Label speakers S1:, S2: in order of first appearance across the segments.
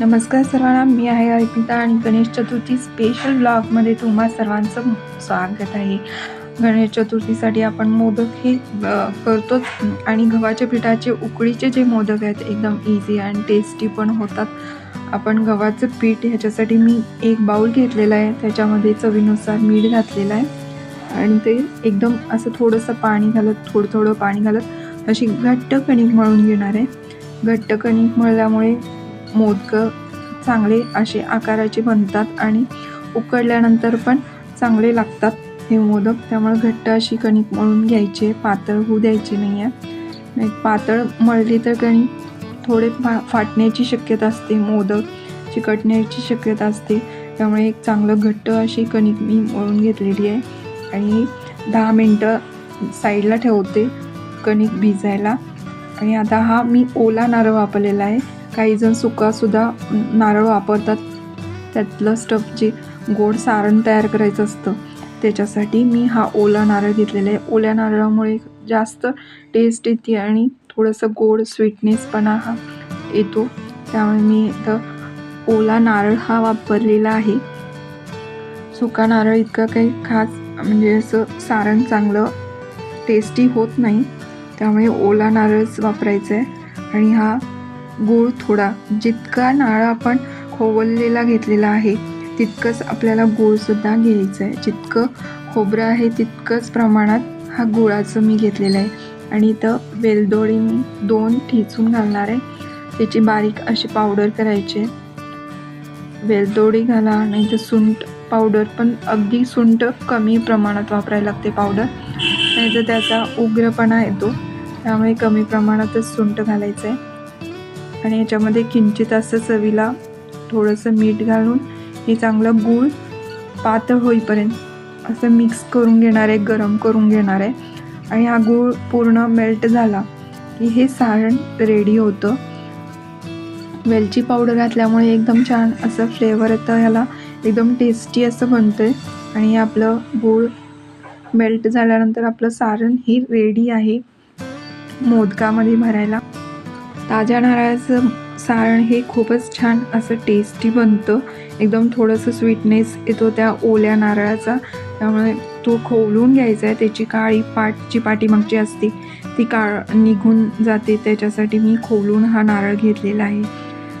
S1: नमस्कार सर्वांना मी आहे अर्पिता आणि गणेश चतुर्थी स्पेशल ब्लॉगमध्ये तुम्हा सर्वांचं स्वागत आहे. गणेश चतुर्थीसाठी आपण मोदक हे करतोच आणि गव्हाच्या पिठाचे उकळीचे जे मोदक आहेत एकदम इझी आणि टेस्टी पण होतात. आपण गव्हाचं पीठ ह्याच्यासाठी मी एक बाऊल घेतलेला आहे त्याच्यामध्ये चवीनुसार मीठ घातलेलं आहे. आणि ते एकदम असं थोडंसं पाणी घालत थोडं थोडं पाणी घालत अशी घट्ट कणिक मळून घेणार आहे. घट्ट कणिक मळल्यामुळे मोदकं चांगले असे आकाराचे बनतात आणि उकडल्यानंतर पण चांगले लागतात हे मोदक. त्यामुळे घट्ट अशी कणिक मळून घ्यायचे. पातळ होऊ द्यायची नाही आहे नाही पातळ मळली तर कणिक थोडे फा फाटण्याची शक्यता असते. मोदक चिकटण्याची शक्यता असते. त्यामुळे एक चांगलं घट्ट अशी कणिक मी मळून घेतलेली आहे. आणि दहा मिनटं साईडला ठेवते कणिक भिजायला. आणि आता हा मी ओला नारळ वापरलेला आहे. काही जण सुकासुद्धा नारळ वापरतात. त्यातलं स्टफ जे गोड सारण तयार करायचं असतं त्याच्यासाठी मी हा ओला नारळ घेतलेला आहे. ओल्या नारळामुळे जास्त टेस्ट येते आणि थोडंसं गोड स्वीटनेसपणा हा येतो. त्यामुळे मी इथं ओला नारळ हा वापरलेला आहे. सुका नारळ इतकं काही खास म्हणजे असं सारण चांगलं टेस्टी होत नाही. त्यामुळे ओला नारळच वापरायचा आहे आणि हा गूळ थोडा जितका नारळ आपण खोवललेला घेतलेला आहे तितकंच आपल्याला गूळसुद्धा घ्यायचं आहे जितकं खोबरं आहे तितकंच प्रमाणात हा गुळाचं मी घेतलेलं आहे. आणि इथं वेलदोडी मी दोन ठेचून घालणार आहे. त्याची बारीक अशी पावडर करायची आहे. वेलदोडी घाला नाही तर सुंट पावडर पण अगदी सुंट कमी प्रमाणात वापरायला लागते पावडर. नाही तर त्याचा उग्रपणा येतो. त्यामुळे कमी प्रमाणातच सुंट घालायचं आहे आणि याच्यामध्ये किंचित असं चवीला थोडंसं मीठ घालून हे चांगलं गूळ पातळ होईपर्यंत असं मिक्स करून घेणार आहे गरम करून घेणार आहे. आणि हा गूळ पूर्ण मेल्ट झाला की हे सारण रेडी होतं. वेलची पावडर घातल्यामुळे एकदम छान असं फ्लेवर येतं ह्याला एकदम टेस्टी असं बनतं आहे आणि आपलं गूळ मेल्ट झाल्यानंतर आपलं सारण ही रेडी आहे मोदकामध्ये भरायला. ताज्या नारळाचं सारण हे खूपच छान असं टेस्टी बनतं. एकदम थोडंसं स्वीटनेस येतो त्या ओल्या नारळाचा. त्यामुळे तो खोवलून घ्यायचा आहे. त्याची काळी पाटची पाठीमागची असते ती काळ निघून जाते. त्याच्यासाठी मी खोवलून हा नारळ घेतलेला आहे.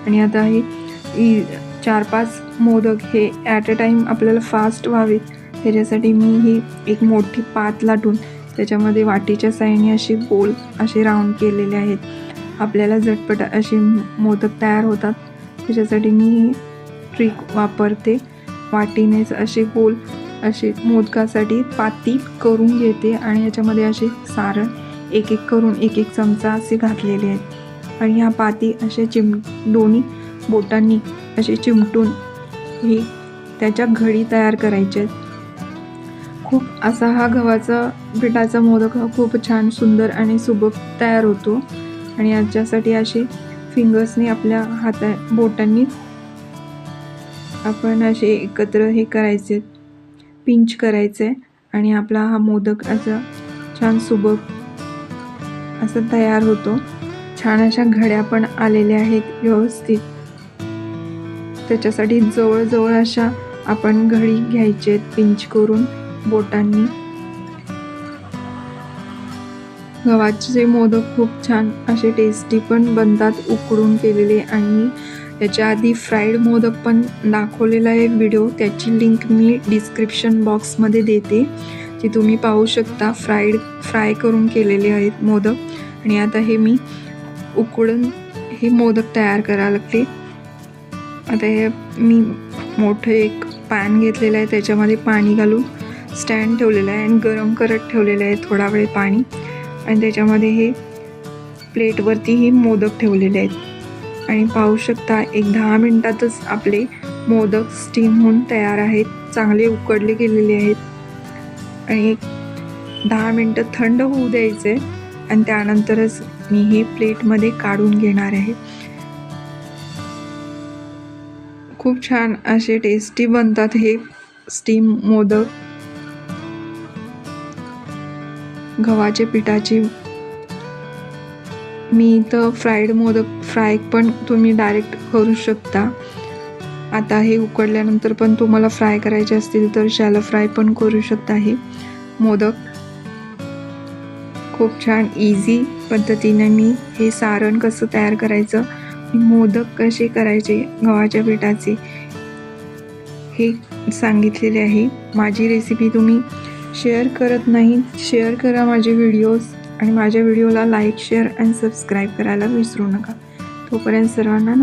S1: आणि आता हे चार पाच मोदक हे ॲट अ टाईम आपल्याला फास्ट व्हावेत. त्याच्यासाठी मी ही एक मोठी पात लाटून त्याच्यामध्ये वाटीच्या साईने असे गोल असे राऊंड केलेले आहेत. आपल्याला झटपट असे मोदक तयार होतात. त्याच्यासाठी मी ही ट्रिक वापरते. वाटीनेच असे गोल असे मोदकासाठी पाती करून घेते आणि याच्यामध्ये असे सारण एक एक करून एक एक चमचा असे घातलेले आहेत. आणि ह्या पाती असे चिम दोन्ही बोटांनी असे चिमटून ही त्याच्या घडी तयार करायच्या आहेत. खूप असा हा गव्हाचा पिठाचा मोदक हा खूप छान सुंदर आणि सुबक तयार होतो. आणि याच्यासाठी असे फिंगर्सनी आपल्या हाता बोटांनी आपण असे एकत्र हे करायचे पिंच करायचे आणि आपला हा मोदक असा छान सुबक असं तयार होतो. छान अशा घड्या पण आलेल्या आहेत व्यवस्थित. त्याच्यासाठी जवळजवळ अशा आपण घडी घ्यायचे पिंच करून बोटांनी. गव्हाचे मोदक खूप छान असे टेस्टी पण बनतात उकडून केलेले. आणि त्याच्या आधी फ्राईड मोदक पण दाखवलेला आहे व्हिडिओ त्याची लिंक मी डिस्क्रिप्शन बॉक्समध्ये देते. ती तुम्ही पाहू शकता फ्राईड फ्राय करून केलेले आहेत मोदक. आणि आता हे मी उकडून हे मोदक तयार करायला लागते. आता हे मी मोठं एक पॅन घेतलेलं आहे. त्याच्यामध्ये पाणी घालून स्टँड ठेवलेलं आहे. आणि गरम करत ठेवलेलं आहे थोडा वेळ पाणी. आणि त्याच्यामध्ये हे प्लेटवरती हे मोदक ठेवलेले आहेत. आणि पाहू शकता एक दहा मिनटातच आपले मोदक स्टीम होऊन तयार आहेत चांगले उकडले गेलेले आहेत. आणि एक दहा मिनटं थंड होऊ द्यायचे आणि त्यानंतरच मी हे प्लेटमध्ये काढून घेणार आहे. खूप छान असे टेस्टी बनतात हे स्टीम मोदक. गव्हाचे पिठाची. मी इथं फ्राईड मोदक फ्राय पण तुम्ही डायरेक्ट करू शकता. आता हे उकडल्यानंतर पण तुम्हाला फ्राय करायचे असतील तर शॅलो फ्राय पण करू शकता हे मोदक. खूप छान इझी पद्धतीने मी हे सारण कसं तयार करायचं मोदक कसे करायचे गव्हाच्या पिठाचे हे सांगितलेले आहे. माझी रेसिपी तुम्ही शेअर करत नाही शेअर करा माझे व्हिडिओज आणि माझ्या व्हिडिओला लाईक शेअर अँड सबस्क्राईब करायला विसरू नका. तोपर्यंत सर्वांना नमस्कार